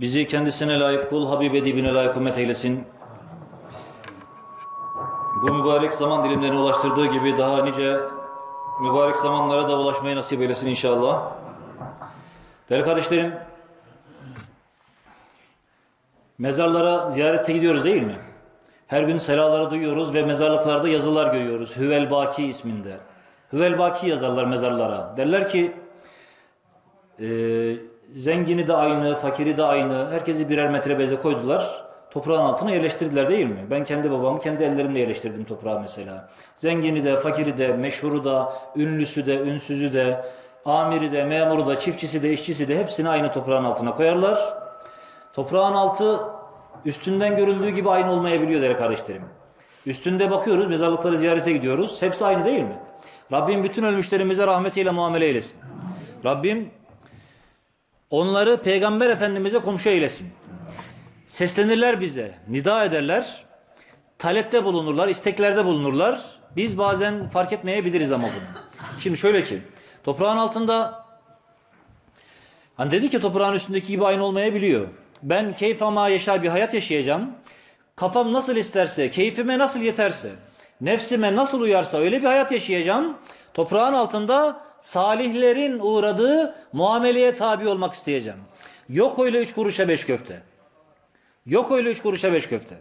Bizi kendisine layık kul, Habib edibine layık ümmet eylesin. Bu mübarek zaman dilimlerine ulaştırdığı gibi daha nice mübarek zamanlara da ulaşmayı nasip eylesin inşallah. Değerli kardeşlerim, mezarlara ziyarete gidiyoruz değil mi? Her gün selaları duyuyoruz ve mezarlıklarda yazılar görüyoruz. Hüvel Baki isminde. Hüvel Baki yazarlar mezarlara. Derler ki e, zengini de aynı, fakiri de aynı. Herkesi birer metre beze koydular. Toprağın altına yerleştirdiler değil mi? Ben kendi babamı kendi ellerimle yerleştirdim toprağa mesela. Zengini de, fakiri de, meşhuru da, ünlüsü de, ünsüzü de, amiri de, memuru da, çiftçisi de, işçisi de hepsini aynı toprağın altına koyarlar. Toprağın altı üstünden görüldüğü gibi aynı olmayabiliyor değerli kardeşlerim. Üstünde bakıyoruz, mezarlıkları ziyarete gidiyoruz. Hepsi aynı değil mi? Rabbim bütün ölmüşlerimize rahmetiyle muamele eylesin. Rabbim onları Peygamber Efendimiz'e komşu eylesin. Seslenirler bize, nida ederler, talepte bulunurlar, isteklerde bulunurlar. Biz bazen fark etmeyebiliriz ama bunu. Şimdi şöyle ki, toprağın altında, hani dedi ki toprağın üstündeki gibi aynı olmayabiliyor. Ben keyfama yaşa bir hayat yaşayacağım. Kafam nasıl isterse, keyfime nasıl yeterse, nefsime nasıl uyarsa öyle bir hayat yaşayacağım. Toprağın altında salihlerin uğradığı muameleye tabi olmak isteyeceğim. Yok öyle üç kuruşa beş köfte. Yok öyle üç kuruşa beş köfte.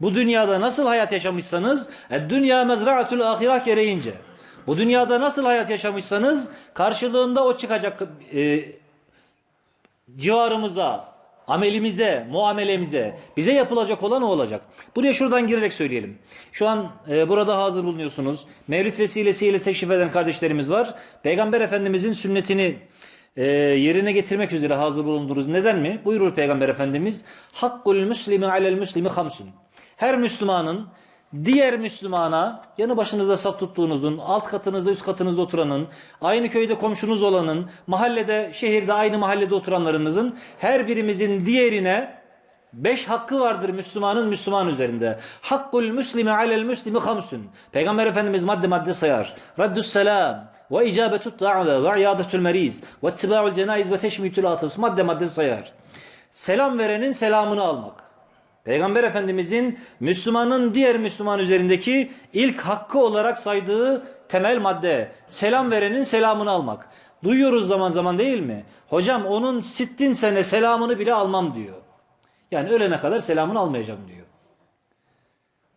Bu dünyada nasıl hayat yaşamışsanız, dünya mezra'atul ahirah gereğince. Bu dünyada nasıl hayat yaşamışsanız, karşılığında o çıkacak e, civarımıza, amelimize, muamelemize, bize yapılacak olan o olacak. Buraya şuradan girerek söyleyelim. Şu an e, burada hazır bulunuyorsunuz. Mevlid vesilesiyle teşrif eden kardeşlerimiz var. Peygamber Efendimizin sünnetini e, yerine getirmek üzere hazır bulunduruz. Neden mi? Buyurur Peygamber Efendimiz. Hakkul müslimi alel müslimi hamsun. Her Müslümanın diğer Müslümana yanı başınızda saf tuttuğunuzun, alt katınızda üst katınızda oturanın, aynı köyde komşunuz olanın, mahallede, şehirde aynı mahallede oturanlarınızın her birimizin diğerine beş hakkı vardır Müslümanın Müslüman üzerinde. Hakkul müslimi alel müslimi hamsun. Peygamber Efendimiz madde madde sayar. Raddus selam ve icabetut da've ve iyadetul meriz ve ittiba'ul cenaiz ve teşmitül atıs. Madde madde sayar. Selam verenin selamını almak. Peygamber Efendimizin Müslümanın diğer Müslüman üzerindeki ilk hakkı olarak saydığı temel madde. Selam verenin selamını almak. Duyuyoruz zaman zaman değil mi? Hocam onun sittin sene selamını bile almam diyor. Yani ölene kadar selamını almayacağım diyor.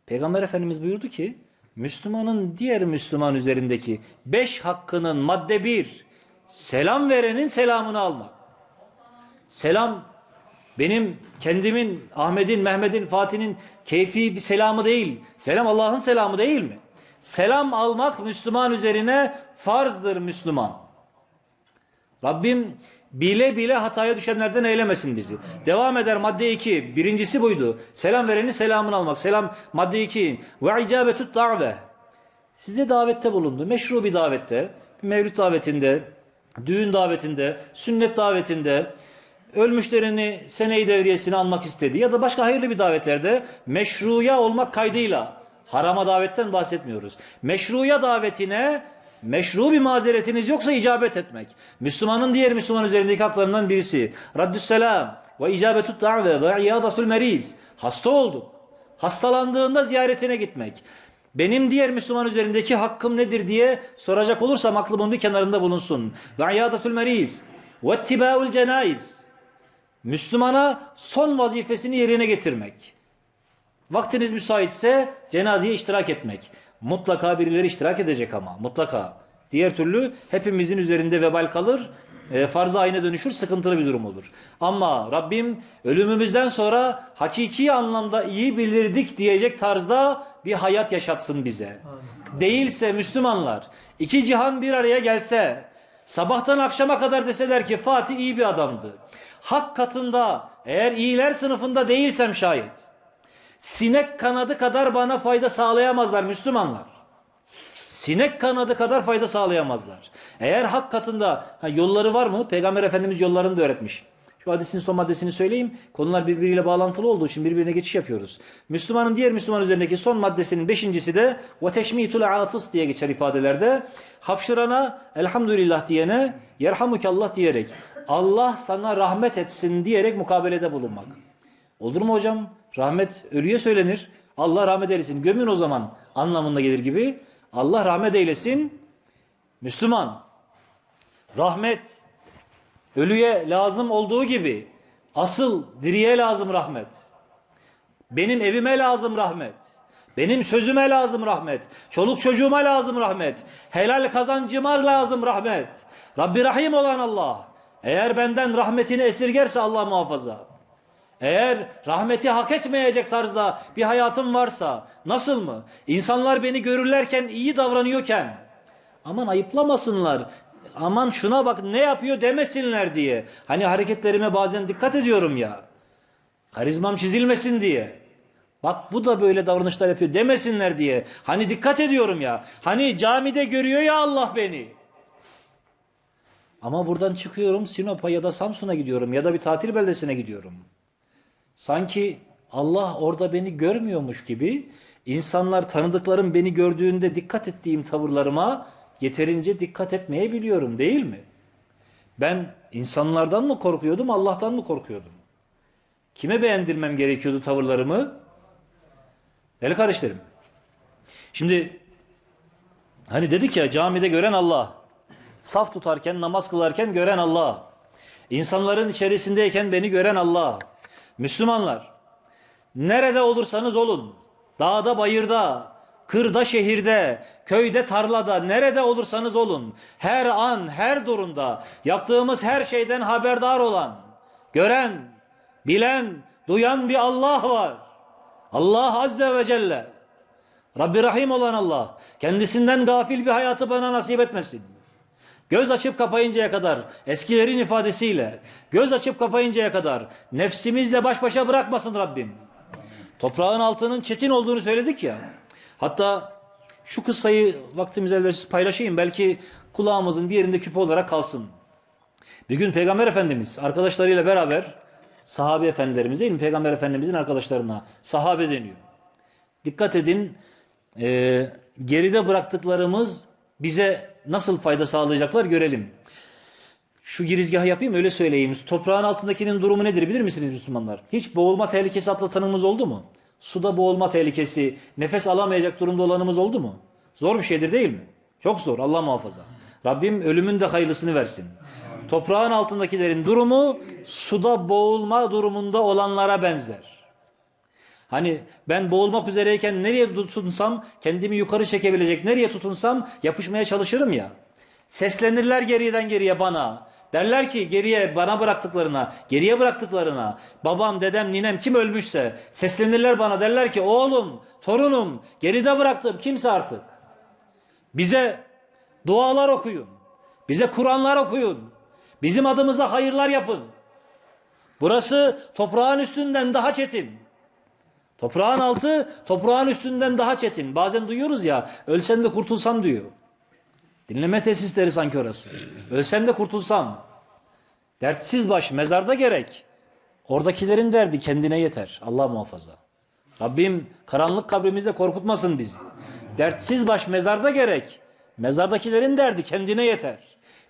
Peygamber Efendimiz buyurdu ki Müslümanın diğer Müslüman üzerindeki beş hakkının madde bir selam verenin selamını almak. Selam benim kendimin, Ahmet'in, Mehmet'in, Fatih'in keyfi bir selamı değil. Selam Allah'ın selamı değil mi? Selam almak Müslüman üzerine farzdır Müslüman. Rabbim bile bile hataya düşenlerden eylemesin bizi. Devam eder madde 2. Birincisi buydu. Selam verenin selamını almak. Selam madde 2. Ve icabetut da've. Size davette bulundu. Meşru bir davette. Mevlüt davetinde, düğün davetinde, sünnet davetinde, ölmüşlerini seneyi devriyesini almak istedi ya da başka hayırlı bir davetlerde meşruya olmak kaydıyla harama davetten bahsetmiyoruz. Meşruya davetine meşru bir mazeretiniz yoksa icabet etmek. Müslümanın diğer Müslüman üzerindeki haklarından birisi. Raddüsselam ve icabetut da've ve iyadatul meriz. Hasta olduk. Hastalandığında ziyaretine gitmek. Benim diğer Müslüman üzerindeki hakkım nedir diye soracak olursam aklımın bir kenarında bulunsun. Ve iyadatul meriz ve ittiba'ul cenaiz. Müslümana son vazifesini yerine getirmek. Vaktiniz müsaitse cenazeye iştirak etmek. Mutlaka birileri iştirak edecek ama mutlaka. Diğer türlü hepimizin üzerinde vebal kalır, e, farz-ı ayna dönüşür, sıkıntılı bir durum olur. Ama Rabbim ölümümüzden sonra hakiki anlamda iyi bilirdik diyecek tarzda bir hayat yaşatsın bize. Değilse Müslümanlar iki cihan bir araya gelse, sabahtan akşama kadar deseler ki Fatih iyi bir adamdı. Hak katında eğer iyiler sınıfında değilsem şayet, sinek kanadı kadar bana fayda sağlayamazlar Müslümanlar. Sinek kanadı kadar fayda sağlayamazlar. Eğer hak katında ha, yolları var mı? Peygamber Efendimiz yollarını da öğretmiş. Şu hadisin son maddesini söyleyeyim. Konular birbiriyle bağlantılı olduğu için birbirine geçiş yapıyoruz. Müslümanın diğer Müslüman üzerindeki son maddesinin beşincisi de ve teşmitul atıs diye geçer ifadelerde. Hapşırana elhamdülillah diyene yerhamukallah diyerek Allah sana rahmet etsin diyerek mukabelede bulunmak. Olur mu hocam? Rahmet ölüye söylenir. Allah rahmet eylesin. Gömün o zaman anlamında gelir gibi. Allah rahmet eylesin. Müslüman. Rahmet ölüye lazım olduğu gibi asıl diriye lazım rahmet. Benim evime lazım rahmet. Benim sözüme lazım rahmet. Çoluk çocuğuma lazım rahmet. Helal kazancıma lazım rahmet. Rabbi Rahim olan Allah. Eğer benden rahmetini esirgerse Allah muhafaza. Eğer rahmeti hak etmeyecek tarzda bir hayatım varsa nasıl mı? İnsanlar beni görürlerken iyi davranıyorken aman ayıplamasınlar. Aman şuna bak ne yapıyor demesinler diye. Hani hareketlerime bazen dikkat ediyorum ya. Karizmam çizilmesin diye. Bak bu da böyle davranışlar yapıyor demesinler diye. Hani dikkat ediyorum ya. Hani camide görüyor ya Allah beni. Ama buradan çıkıyorum Sinop'a ya da Samsun'a gidiyorum ya da bir tatil beldesine gidiyorum. Sanki Allah orada beni görmüyormuş gibi insanlar tanıdıklarım beni gördüğünde dikkat ettiğim tavırlarıma yeterince dikkat etmeye biliyorum değil mi? Ben insanlardan mı korkuyordum Allah'tan mı korkuyordum? Kime beğendirmem gerekiyordu tavırlarımı? Değerli kardeşlerim. Şimdi hani dedik ya camide gören Allah. Saf tutarken, namaz kılarken gören Allah. İnsanların içerisindeyken beni gören Allah. Müslümanlar, nerede olursanız olun, dağda, bayırda, kırda, şehirde, köyde, tarlada, nerede olursanız olun, her an, her durumda yaptığımız her şeyden haberdar olan, gören, bilen, duyan bir Allah var. Allah Azze ve Celle. Rabbi Rahim olan Allah. Kendisinden gafil bir hayatı bana nasip etmesin. Göz açıp kapayıncaya kadar eskilerin ifadesiyle göz açıp kapayıncaya kadar nefsimizle baş başa bırakmasın Rabbim. Toprağın altının çetin olduğunu söyledik ya. Hatta şu kıssayı vaktimiz el verirse paylaşayım. Belki kulağımızın bir yerinde küpe olarak kalsın. Bir gün Peygamber Efendimiz arkadaşlarıyla beraber sahabe efendilerimiz değil mi? Peygamber Efendimizin arkadaşlarına sahabe deniyor. Dikkat edin e, geride bıraktıklarımız bize nasıl fayda sağlayacaklar görelim. Şu girizgahı yapayım öyle söyleyeyim. Toprağın altındakinin durumu nedir bilir misiniz Müslümanlar? Hiç boğulma tehlikesi atlatanımız oldu mu? Suda boğulma tehlikesi, nefes alamayacak durumda olanımız oldu mu? Zor bir şeydir değil mi? Çok zor Allah muhafaza. Rabbim ölümün de hayırlısını versin. Toprağın altındakilerin durumu suda boğulma durumunda olanlara benzer. Hani ben boğulmak üzereyken nereye tutunsam kendimi yukarı çekebilecek nereye tutunsam yapışmaya çalışırım ya. Seslenirler geriden geriye bana. Derler ki geriye bana bıraktıklarına, geriye bıraktıklarına, babam, dedem, ninem kim ölmüşse seslenirler bana derler ki oğlum, torunum, geride bıraktım kimse artık. Bize dualar okuyun. Bize Kur'anlar okuyun. Bizim adımıza hayırlar yapın. Burası toprağın üstünden daha çetin. Toprağın altı toprağın üstünden daha çetin. Bazen duyuyoruz ya ölsem de kurtulsam diyor. Dinleme tesisleri sanki orası. Ölsem de kurtulsam. Dertsiz baş mezarda gerek. Oradakilerin derdi kendine yeter. Allah muhafaza. Rabbim karanlık kabrimizde korkutmasın bizi. Dertsiz baş mezarda gerek. Mezardakilerin derdi kendine yeter.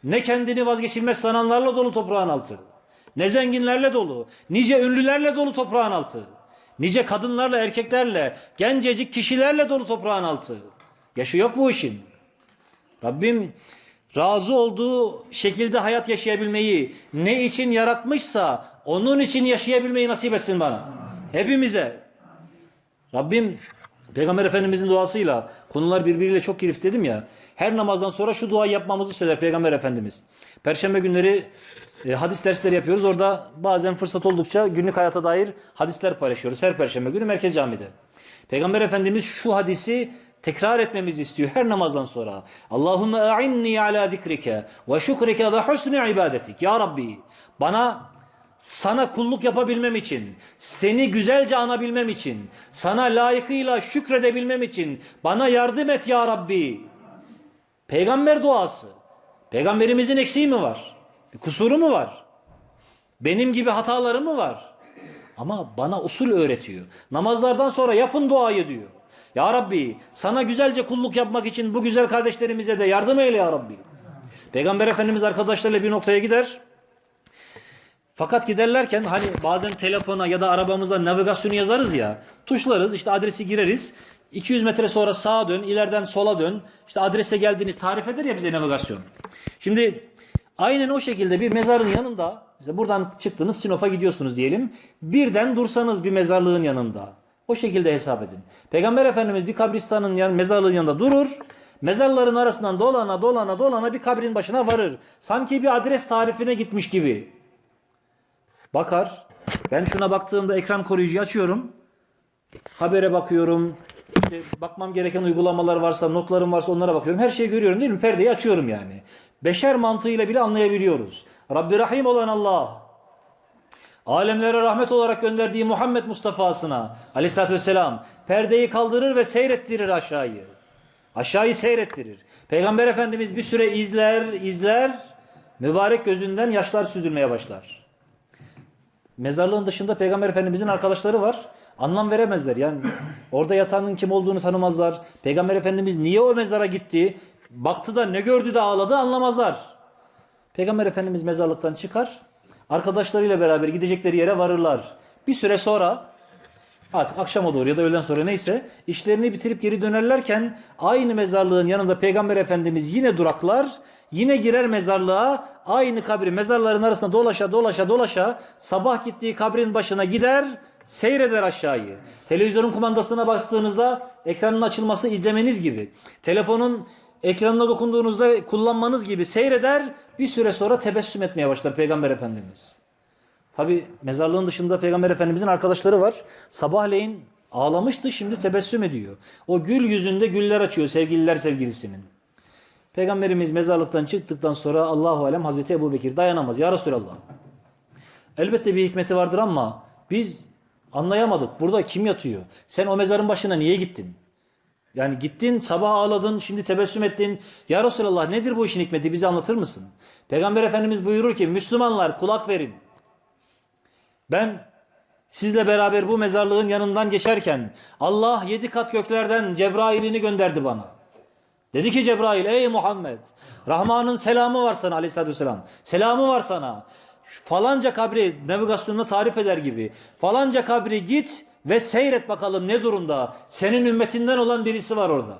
Ne kendini vazgeçilmez sananlarla dolu toprağın altı. Ne zenginlerle dolu. Nice ünlülerle dolu toprağın altı. Nice kadınlarla, erkeklerle, gencecik kişilerle dolu toprağın altı. Yaşı yok bu işin. Rabbim razı olduğu şekilde hayat yaşayabilmeyi ne için yaratmışsa onun için yaşayabilmeyi nasip etsin bana. Hepimize. Rabbim Peygamber Efendimizin duasıyla konular birbiriyle çok girif dedim ya. Her namazdan sonra şu duayı yapmamızı söyler Peygamber Efendimiz. Perşembe günleri e, hadis dersleri yapıyoruz. Orada bazen fırsat oldukça günlük hayata dair hadisler paylaşıyoruz. Her perşembe günü Merkez Cami'de. Peygamber Efendimiz şu hadisi tekrar etmemizi istiyor her namazdan sonra. Allahümme a'inni ala zikrike ve şükrike ve husni ibadetik. Ya Rabbi bana sana kulluk yapabilmem için, seni güzelce anabilmem için, sana layıkıyla şükredebilmem için bana yardım et ya Rabbi. Peygamber duası. Peygamberimizin eksiği mi var? Bir kusuru mu var? Benim gibi hataları mı var? Ama bana usul öğretiyor. Namazlardan sonra yapın duayı diyor. Ya Rabbi sana güzelce kulluk yapmak için bu güzel kardeşlerimize de yardım eyle ya Rabbi. Peygamber Efendimiz arkadaşlarıyla bir noktaya gider. Fakat giderlerken hani bazen telefona ya da arabamıza navigasyonu yazarız ya. Tuşlarız işte adresi gireriz. 200 metre sonra sağa dön, ileriden sola dön. İşte adrese geldiğiniz tarif eder ya bize navigasyon. Şimdi aynen o şekilde bir mezarın yanında, işte buradan çıktınız Sinop'a gidiyorsunuz diyelim. Birden dursanız bir mezarlığın yanında. O şekilde hesap edin. Peygamber Efendimiz bir kabristanın yan, mezarlığın yanında durur. Mezarların arasından dolana dolana dolana bir kabrin başına varır. Sanki bir adres tarifine gitmiş gibi. Bakar. Ben şuna baktığımda ekran koruyucuyu açıyorum. Habere bakıyorum. İşte bakmam gereken uygulamalar varsa, notlarım varsa onlara bakıyorum. Her şeyi görüyorum değil mi? Perdeyi açıyorum yani. Beşer mantığıyla bile anlayabiliyoruz. Rabbi Rahim olan Allah. Alemlere rahmet olarak gönderdiği Muhammed Mustafa'sına aleyhissalatü vesselam perdeyi kaldırır ve seyrettirir aşağıyı. Aşağıyı seyrettirir. Peygamber Efendimiz bir süre izler, izler. Mübarek gözünden yaşlar süzülmeye başlar. Mezarlığın dışında Peygamber Efendimizin arkadaşları var. Anlam veremezler. Yani orada yatanın kim olduğunu tanımazlar. Peygamber Efendimiz niye o mezara gitti? Baktı da ne gördü de ağladı anlamazlar. Peygamber Efendimiz mezarlıktan çıkar. Arkadaşlarıyla beraber gidecekleri yere varırlar. Bir süre sonra artık akşama doğru ya da öğleden sonra neyse işlerini bitirip geri dönerlerken aynı mezarlığın yanında Peygamber Efendimiz yine duraklar. Yine girer mezarlığa aynı kabri mezarların arasında dolaşa dolaşa dolaşa sabah gittiği kabrin başına gider seyreder aşağıyı. Televizyonun kumandasına bastığınızda ekranın açılması izlemeniz gibi. Telefonun ekranına dokunduğunuzda kullanmanız gibi seyreder bir süre sonra tebessüm etmeye başlar Peygamber Efendimiz. Tabi mezarlığın dışında Peygamber Efendimizin arkadaşları var. Sabahleyin ağlamıştı şimdi tebessüm ediyor. O gül yüzünde güller açıyor sevgililer sevgilisinin. Peygamberimiz mezarlıktan çıktıktan sonra Allahu Alem Hazreti Ebu Bekir dayanamaz. Ya Resulallah. Elbette bir hikmeti vardır ama biz anlayamadık. Burada kim yatıyor? Sen o mezarın başına niye gittin? Yani gittin sabah ağladın şimdi tebessüm ettin. Ya Resulallah nedir bu işin hikmeti bize anlatır mısın? Peygamber Efendimiz buyurur ki Müslümanlar kulak verin. Ben sizle beraber bu mezarlığın yanından geçerken Allah yedi kat göklerden Cebrail'ini gönderdi bana. Dedi ki Cebrail ey Muhammed Rahman'ın selamı var sana aleyhissalatü vesselam. Selamı var sana. Falanca kabri navigasyonuna tarif eder gibi. Falanca kabri git ve seyret bakalım ne durumda. Senin ümmetinden olan birisi var orada.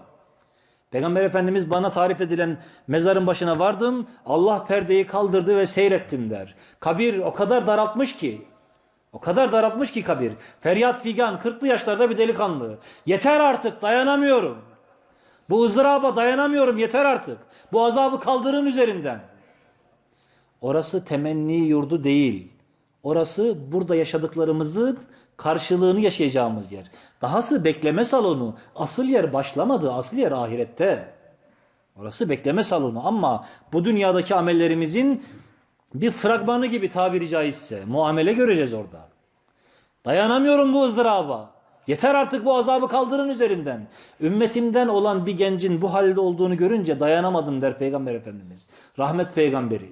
Peygamber Efendimiz bana tarif edilen mezarın başına vardım. Allah perdeyi kaldırdı ve seyrettim der. Kabir o kadar daraltmış ki. O kadar daraltmış ki kabir. Feryat figan 40'lı yaşlarda bir delikanlı. Yeter artık dayanamıyorum. Bu ızdıraba dayanamıyorum yeter artık. Bu azabı kaldırın üzerinden. Orası temenni yurdu değil. Orası burada yaşadıklarımızın karşılığını yaşayacağımız yer. Dahası bekleme salonu. Asıl yer başlamadı. Asıl yer ahirette. Orası bekleme salonu ama bu dünyadaki amellerimizin bir fragmanı gibi tabiri caizse muamele göreceğiz orada. Dayanamıyorum bu ızdıraba. Yeter artık bu azabı kaldırın üzerimden. Ümmetimden olan bir gencin bu halde olduğunu görünce dayanamadım der Peygamber Efendimiz. Rahmet peygamberi.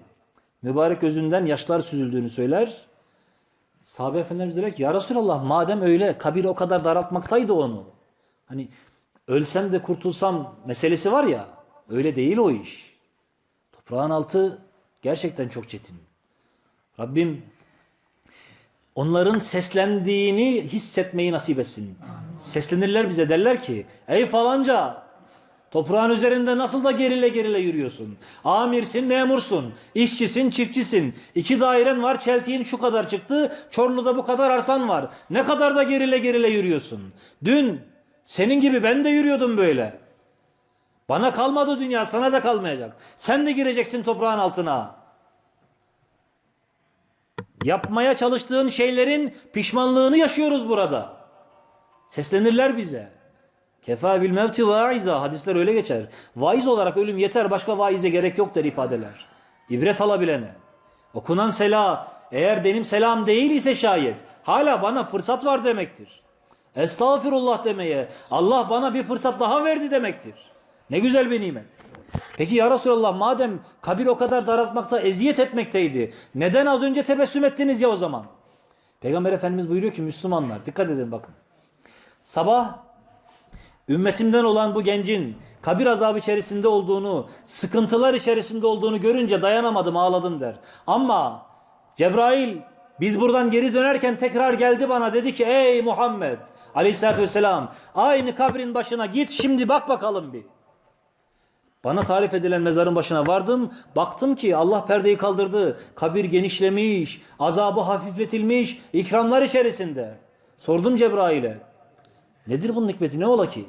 Mübarek gözünden yaşlar süzüldüğünü söyler. Sahabe Efendimiz der ki ya Resulallah madem öyle kabir o kadar daraltmaktaydı onu. Hani ölsem de kurtulsam meselesi var ya öyle değil o iş. Toprağın altı gerçekten çok çetin. Rabbim onların seslendiğini hissetmeyi nasip etsin. Seslenirler bize derler ki ey falanca toprağın üzerinde nasıl da gerile gerile yürüyorsun. Amirsin memursun, işçisin çiftçisin. İki dairen var çeltiğin şu kadar çıktı. Çorlu'da bu kadar arsan var. Ne kadar da gerile gerile yürüyorsun. Dün senin gibi ben de yürüyordum böyle. Bana kalmadı dünya sana da kalmayacak. Sen de gireceksin toprağın altına. Yapmaya çalıştığın şeylerin pişmanlığını yaşıyoruz burada. Seslenirler bize. Kefa bil mevti vaiza. Hadisler öyle geçer. Vaiz olarak ölüm yeter. Başka vaize gerek yok der ifadeler. İbret alabilene. Okunan sela eğer benim selam değil ise şayet hala bana fırsat var demektir. Estağfirullah demeye Allah bana bir fırsat daha verdi demektir. Ne güzel bir nimet. Peki ya Resulallah madem kabir o kadar daraltmakta, eziyet etmekteydi. Neden az önce tebessüm ettiniz ya o zaman? Peygamber Efendimiz buyuruyor ki Müslümanlar dikkat edin bakın. Sabah ümmetimden olan bu gencin kabir azabı içerisinde olduğunu, sıkıntılar içerisinde olduğunu görünce dayanamadım ağladım der. Ama Cebrail biz buradan geri dönerken tekrar geldi bana dedi ki ey Muhammed aleyhissalatü vesselam aynı kabrin başına git şimdi bak bakalım bir. Bana tarif edilen mezarın başına vardım. Baktım ki Allah perdeyi kaldırdı. Kabir genişlemiş, azabı hafifletilmiş, ikramlar içerisinde. Sordum Cebrail'e. Nedir bunun hikmeti ne ola ki?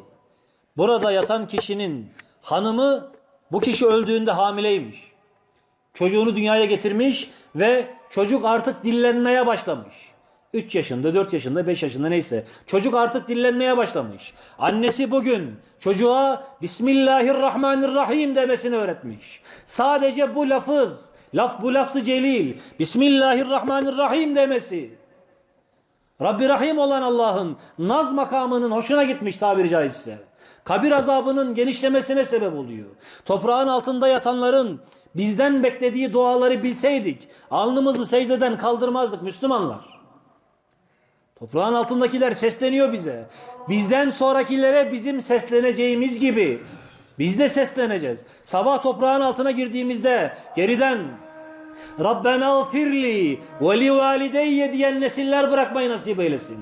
Burada yatan kişinin hanımı bu kişi öldüğünde hamileymiş. Çocuğunu dünyaya getirmiş ve çocuk artık dillenmeye başlamış. 3 yaşında, 4 yaşında, 5 yaşında neyse. Çocuk artık dillenmeye başlamış. Annesi bugün çocuğa Bismillahirrahmanirrahim demesini öğretmiş. Sadece bu lafız, laf bu lafzı celil, Bismillahirrahmanirrahim demesi. Rabbi Rahim olan Allah'ın naz makamının hoşuna gitmiş tabiri caizse. Kabir azabının genişlemesine sebep oluyor. Toprağın altında yatanların bizden beklediği duaları bilseydik alnımızı secdeden kaldırmazdık Müslümanlar. Toprağın altındakiler sesleniyor bize. Bizden sonrakilere bizim sesleneceğimiz gibi biz de sesleneceğiz. Sabah toprağın altına girdiğimizde geriden Rabbena gfirli ve li valideyye diyen nesiller bırakmayı nasip eylesin.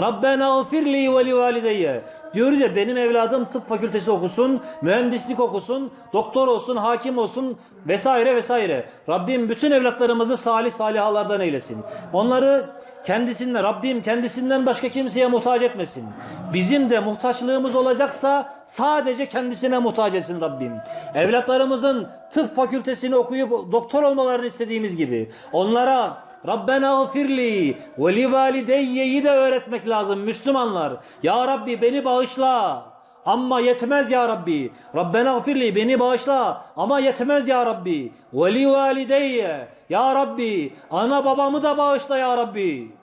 Rabbena gfirli ve li valideyye. Diyoruz ya benim evladım tıp fakültesi okusun, mühendislik okusun, doktor olsun, hakim olsun vesaire vesaire. Rabbim bütün evlatlarımızı salih salihalardan eylesin. Onları kendisinden Rabbim kendisinden başka kimseye muhtaç etmesin. Bizim de muhtaçlığımız olacaksa sadece kendisine muhtaç etsin Rabbim. Evlatlarımızın tıp fakültesini okuyup doktor olmalarını istediğimiz gibi onlara Rabbena gfirli ve li valideyye'yi de öğretmek lazım Müslümanlar. Ya Rabbi beni bağışla. Ama yetmez ya Rabbi. Rabbena gfirli beni bağışla ama yetmez ya Rabbi. Ve li valideyye. Ya Rabbi ana babamı da bağışla ya Rabbi.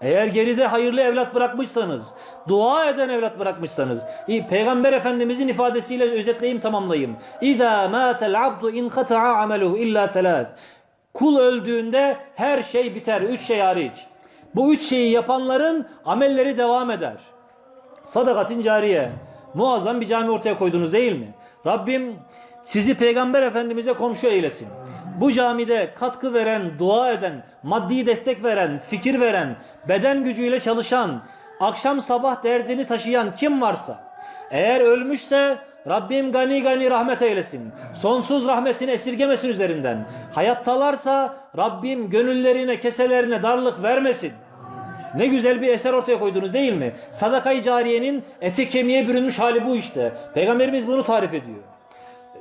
Eğer geride hayırlı evlat bırakmışsanız, dua eden evlat bırakmışsanız, Peygamber Efendimizin ifadesiyle özetleyeyim tamamlayayım. İza matel abdu in kata'a ameluhu illa telat. Kul öldüğünde her şey biter. Üç şey hariç. Bu üç şeyi yapanların amelleri devam eder. Sadakatin cariye. Muazzam bir cami ortaya koydunuz değil mi? Rabbim sizi Peygamber Efendimiz'e komşu eylesin. Bu camide katkı veren, dua eden, maddi destek veren, fikir veren, beden gücüyle çalışan, akşam sabah derdini taşıyan kim varsa, eğer ölmüşse Rabbim gani gani rahmet eylesin. Sonsuz rahmetini esirgemesin üzerinden. Hayattalarsa Rabbim gönüllerine, keselerine darlık vermesin. Ne güzel bir eser ortaya koydunuz değil mi? Sadakayı cariyenin ete kemiğe bürünmüş hali bu işte. Peygamberimiz bunu tarif ediyor.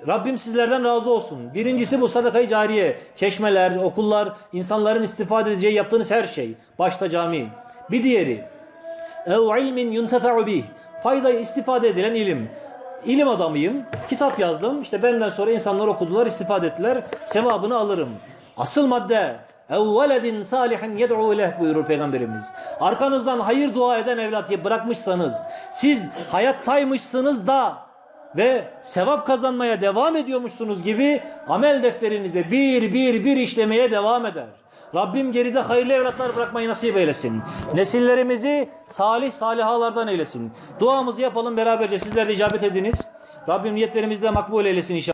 Rabbim sizlerden razı olsun. Birincisi bu sadakayı cariye. Çeşmeler, okullar, insanların istifade edeceği yaptığınız her şey. Başta cami. Bir diğeri. ev ilmin yuntefa'u bih. Fayda istifade edilen ilim. İlim adamıyım. Kitap yazdım. İşte benden sonra insanlar okudular, istifade ettiler. Sevabını alırım. Asıl madde ev veledin salihin yed'u leh buyurur Peygamberimiz. Arkanızdan hayır dua eden evlat bırakmışsanız, siz hayattaymışsınız da ve sevap kazanmaya devam ediyormuşsunuz gibi amel defterinize bir bir bir işlemeye devam eder. Rabbim geride hayırlı evlatlar bırakmayı nasip eylesin. Nesillerimizi salih salihalardan eylesin. Duamızı yapalım beraberce sizler de icabet ediniz. Rabbim niyetlerimizi de makbul eylesin inşallah.